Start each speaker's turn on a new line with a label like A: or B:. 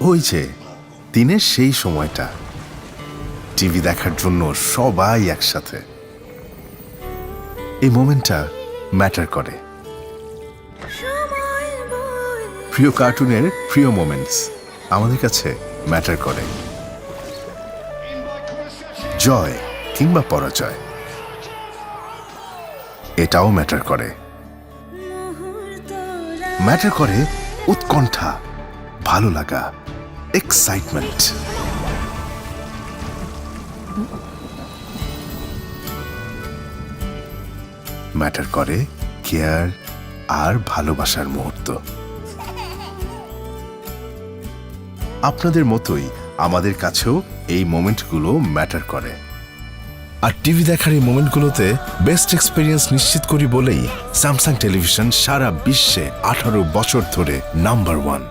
A: ওই যে দিনের সেই সময়টা। টিভি দেখার জন্য সবাই একসাথে। এই মোমেন্টটা ম্যাটার করে। প্রিয় কার্টুনের প্রিয় মোমেন্টস আমাদের কাছে ম্যাটার করে। জয় কিংবা পরাজয়, এটাও ম্যাটার করে। ম্যাটার করে উৎকণ্ঠা। ভালো লাগা এক্সাইটমেন্ট ম্যাটার করে কেয়ার আর ভালোবাসার মুহূর্ত। আপনাদের মতোই আমাদের কাছেও এই মোমেন্টগুলো ম্যাটার করে। আর টিভি দেখার এই মোমেন্টগুলোতে বেস্ট এক্সপিরিয়েন্স নিশ্চিত করি বলেই স্যামসাং টেলিভিশন সারা বিশ্বে আঠারো বছর ধরে নাম্বার ওয়ান